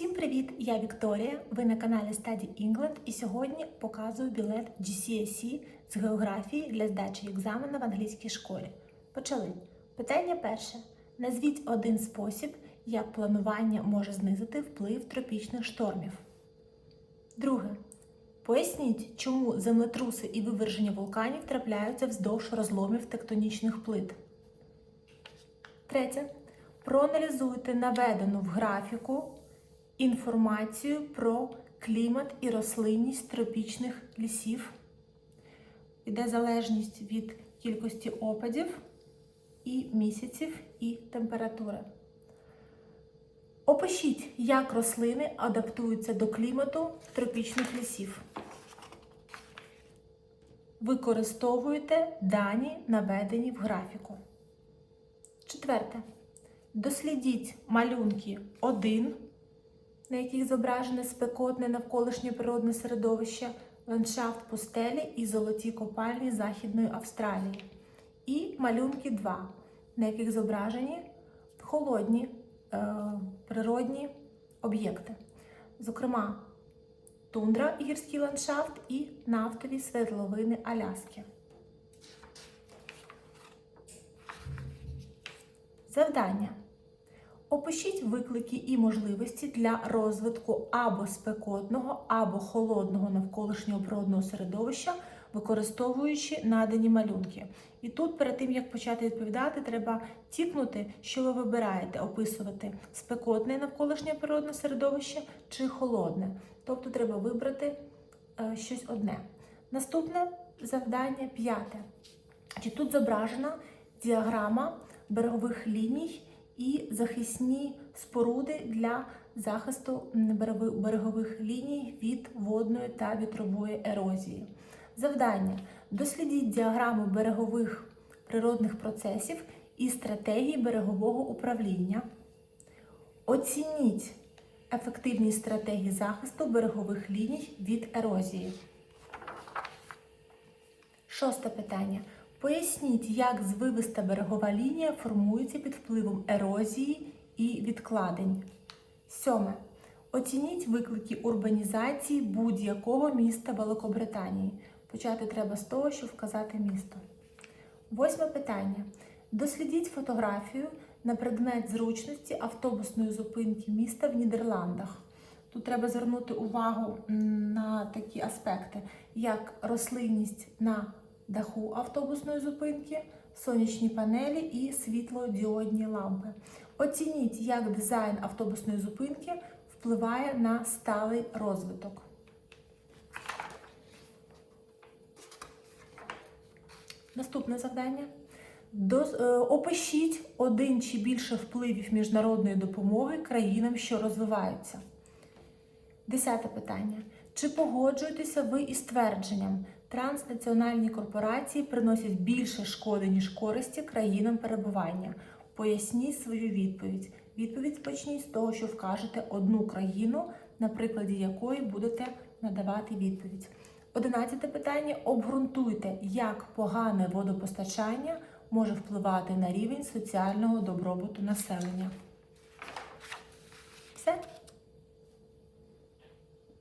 Всім привіт! Я Вікторія. Ви на каналі Study England і сьогодні показую білет GCSE з географії для здачі екзамену в англійській школі. Почали. Питання перше. Назвіть один спосіб, як планування може знизити вплив тропічних штормів. Друге. Поясніть, чому землетруси і виверження вулканів трапляються вздовж розломів тектонічних плит. Третє. Проаналізуйте наведену в графіку інформацію про клімат і рослинність тропічних лісів. Іде залежність від кількості опадів і місяців і температури. Опишіть, як рослини адаптуються до клімату тропічних лісів. Використовуйте дані, наведені в графіку. Четверте. Дослідіть малюнки 1, на яких зображене спекотне навколишнє природне середовище, ландшафт пустелі і золоті копальні Західної Австралії. І малюнки 2, на яких зображені холодні е, природні об'єкти. Зокрема, тундра і гірський ландшафт і нафтові свердловини Аляски. Завдання. Опишіть виклики і можливості для розвитку або спекотного, або холодного навколишнього природного середовища, використовуючи надані малюнки. І тут, перед тим як почати відповідати, треба тікнути, що ви вибираєте, описувати спекотне навколишнє природне середовище чи холодне. Тобто треба вибрати е, щось одне. Наступне завдання п'яте. Чи тут зображена діаграма берегових ліній і захисні споруди для захисту берегових ліній від водної та вітрової ерозії. Завдання: дослідіть діаграму берегових природних процесів і стратегії берегового управління. Оцініть ефективність стратегії захисту берегових ліній від ерозії. Шосте питання. Поясніть, як звивиста берегова лінія формується під впливом ерозії і відкладень. Сьоме. Оцініть виклики урбанізації будь-якого міста Великобританії. Почати треба з того, щоб вказати місто. Восьме питання. Дослідіть фотографію на предмет зручності автобусної зупинки міста в Нідерландах. Тут треба звернути увагу на такі аспекти, як рослинність на даху автобусної зупинки, сонячні панелі і світлодіодні лампи. Оцініть, як дизайн автобусної зупинки впливає на сталий розвиток. Наступне завдання. Е, опишіть один чи більше впливів міжнародної допомоги країнам, що розвиваються. Десяте питання. Чи погоджуєтеся ви із твердженням, транснаціональні корпорації приносять більше шкоди, ніж користі країнам перебування? Поясніть свою відповідь. Відповідь почніть з того, що вкажете одну країну, на прикладі якої будете надавати відповідь. Одинадцяте питання. Обґрунтуйте, як погане водопостачання може впливати на рівень соціального добробуту населення.